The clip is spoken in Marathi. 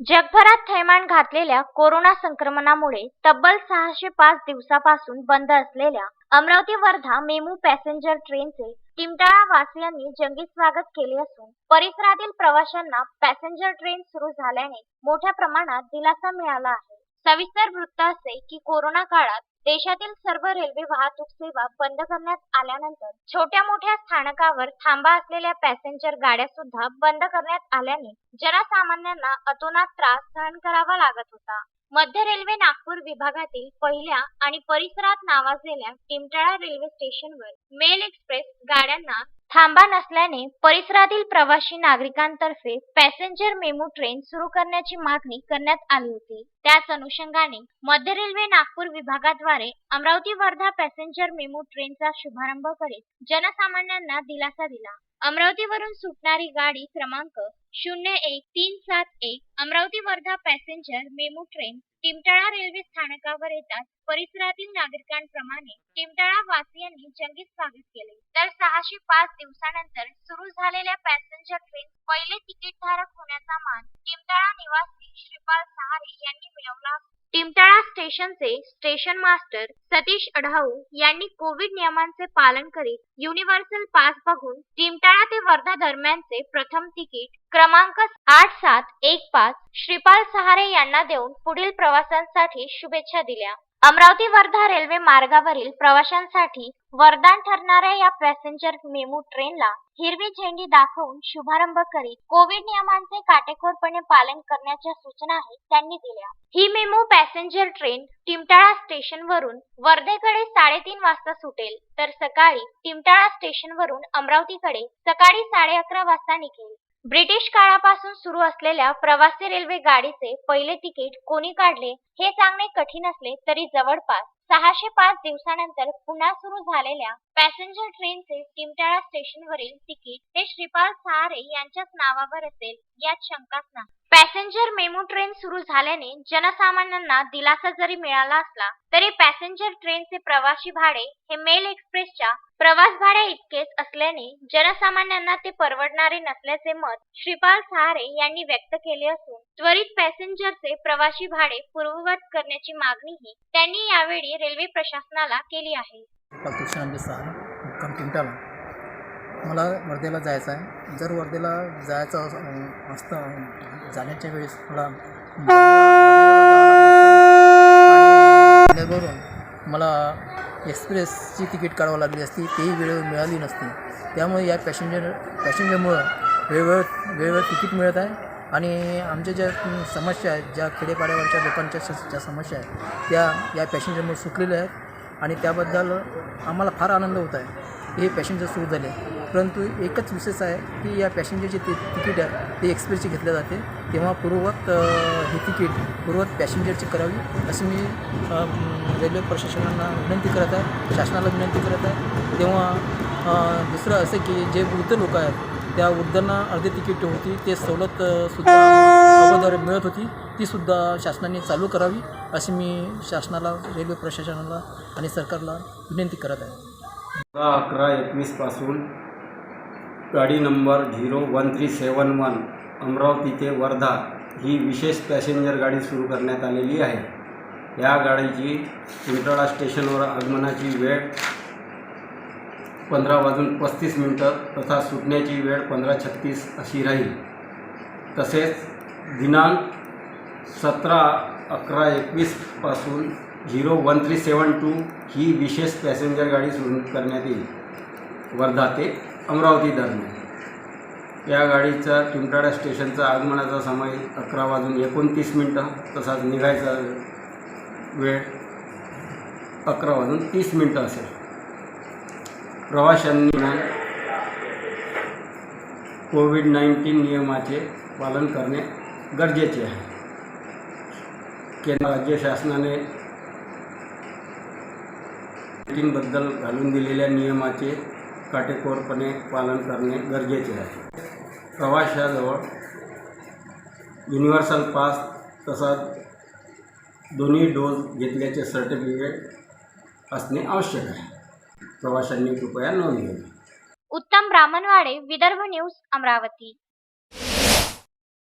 जगभरात थैमान घातलेल्या कोरोना संक्रमणामुळे तब्बल सहाशे पाच दिवसापासून बंद असलेल्या अमरावती वर्धा मेमू पॅसेंजर ट्रेनचे टिमटाळा वासियांनी जंगी स्वागत केले असून परिसरातील प्रवाशांना पॅसेंजर ट्रेन सुरू झाल्याने मोठ्या प्रमाणात दिलासा मिळाला आहे. सविस्तर वृत्त असे की कोरोना काळात देशातील सर्व रेल्वे वाहतूक सेवा बंद करण्यात आल्यानंतर छोट्या मोठ्या स्थानकावर थांबा असलेल्या पॅसेंजर गाड्या सुद्धा बंद करण्यात आल्याने जनसामान्यांना अतोनात त्रास सहन करावा लागत होता. मध्य रेल्वे नागपूर विभागातील पहिल्या आणि परिसरात नावाजलेल्या टिमटाळा रेल्वे स्टेशनवर मेल एक्सप्रेस गाड्यांना थांबा नसल्याने परिसरातील प्रवासी नागरिकांतर्फे पॅसेंजर मेमू ट्रेन सुरू करण्याची मागणी करण्यात आली होती. त्याच अनुषंगाने मध्य रेल्वे नागपूर विभागाद्वारे अमरावती वर्धा पॅसेंजर मेमू ट्रेनचा शुभारंभ करीत जनसामान्यांना दिलासा दिला. अमरावतीवरून सुटणारी गाडी क्रमांक शून्य एक तीन सात एक Amravati Wardha passenger MEMU train Timtala railway स्थानकावर येतात परिसरातील नागरिकांप्रमाणे टिमटाळा वासियांनी जंगीत स्वागत केले. तर सहाशे पाच दिवसानंतर सुरू झालेल्या पॅसेंजर ट्रेन पहिले तिकीटधारक होण्याचा मान टिमटाळा निवासी श्रीपाल सहारे यांनी मिळवला. टिमटाळा स्टेशनचे स्टेशन मास्टर सतीश अढाऊ यांनी कोविड नियमांचे पालन करीत युनिव्हर्सल पास बघून टिमटाळा ते वर्धा दरम्यानचे प्रथम तिकीट क्रमांक आठ सात एक पाच श्रीपाल सहारे यांना देऊन पुढील प्रवासांसाठी शुभेच्छा दिल्या. अमरावती वर्धा रेल्वे मार्गावरील प्रवाशांसाठी वरदान ठरणाऱ्या या पॅसेंजर मेमू ट्रेनला हिरवी झेंडी दाखवून शुभारंभ करीत कोविड नियमांचे काटेकोरपणे पालन करण्याच्या सूचनाही त्यांनी दिल्या. ही मेमू पॅसेंजर ट्रेन टिमटाळा स्टेशनवरून वर्धेकडे साडेतीन वाजता सुटेल तर सकाळी टिमटाळा स्टेशनवरून अमरावतीकडे सकाळी साडे अकरा वाजता निघेल. ब्रिटिश काळापासून सुरू असलेल्या प्रवासी रेल्वे गाडीचे पहिले तिकीट कोणी काढले हे सांगणे कठीण असले तरी जवळपास सहाशे पाच दिवसानंतर पुन्हा सुरू झालेल्या पॅसेंजर ट्रेनचे टिमटाळा स्टेशनवरील तिकीट हे श्रीपाल सहारे यांच्याच नावावर असेल यात शंकाच नाही. पॅसेंजर मेमू ट्रेन सुरू झाल्याने जनसामान्यांना दिलासा जरी मिळाला असला तरी पॅसेंजर ट्रेनचे प्रवासी भाडे हे मेल एक्सप्रेसच्या प्रवास भाड्या इतकेच असल्याने जनसामान्यांना ते परवडणारे नसल्याचे मत श्रीपाल सहारे यांनी व्यक्त केले असून त्वरित पॅसेंजरचे प्रवासी भाडे पूर्ववत करण्याची मागणीही त्यांनी यावेळी रेल्वे प्रशासनाला केली आहे. मला वर्धेला जायचं आहे. जर वर्धेला जायचं असतं जाण्याच्या वेळेस मला वरून मला एक्सप्रेसची तिकीट काढावं लागली असती तेही वेळेवर मिळाली नसती. त्यामुळे या पॅसेंजर पॅसेंजरमुळं वेळेवर वेळेवर तिकीट मिळत आहे. आणि आमच्या ज्या समस्या आहेत ज्या खेडेपाड्यावरच्या लोकांच्या स- ज्या समस्या आहेत त्या या पॅसेंजरमुळे सुटलेल्या आहेत. आणि त्याबद्दल आम्हाला फार आनंद होत आहे. हे पॅसेंजर सुरू झाले. परंतु एकच विशेष आहे की या पॅसेंजरची ते तिकीट आहे ते एक्सप्रेसची घेतले जाते. तेव्हा पूर्ववत ही हे तिकीट पूर्ववत पॅसेंजरची करावी अशी मी रेल्वे प्रशासनाला विनंती करत आहे शासनाला विनंती करत आहे. तेव्हा दुसरं असं की जे वृद्ध लोक आहेत त्या वृद्धांना अर्धी तिकीट होती ते सवलत सुद्धा अगोदर मिळत होती तीसुद्धा शासनाने चालू करावी अशी मी शासनाला रेल्वे प्रशासनाला आणि सरकारला विनंती करत आहे. अकरा एकवीसपासून गाडी number zero one three seven one Amravati ते वर्धा ही विशेष पॅसेंजर गाडी सुरू करण्यात आलेली आहे. या गाडीची चिंतळा स्टेशनवर आगमनाची वेळ पंधरा वाजून पस्तीस मिनटं तथा सुटण्याची वेळ पंधरा छत्तीस अशी राहील. तसेच दिनांक सतरा अकरा एकवीसपासून zero one three seven two ही विशेष पॅसेंजर गाडी सुरू करण्यात येईल. वर्धा ते अमरावती दरम्यान या गाडीचा टिमटाडा स्टेशनचा आगमनाचा समय अकरा वाजून एकोणतीस मिनटं तसाच निघायचा वेळ अकरा वाजून तीस मिनटं असेल. प्रवाशांनी कोविड नाईन्टीन नियमाचे पालन करणे गरजेचे आहे. केंद्र राज्य शासनाने बद्दल घालून दिलेल्या नियमाचे काटेकोरपणे पालन करणे गरजेचे आहे. प्रवाशाजवळ युनिव्हर्सल पास तसाच दोन्ही डोस घेतल्याचे सर्टिफिकेट असणे आवश्यक आहे. प्रवाशांनी कृपया नोंद घ्यावी उत्तम ब्राह्मणवाडे विदर्भ न्यूज अमरावती.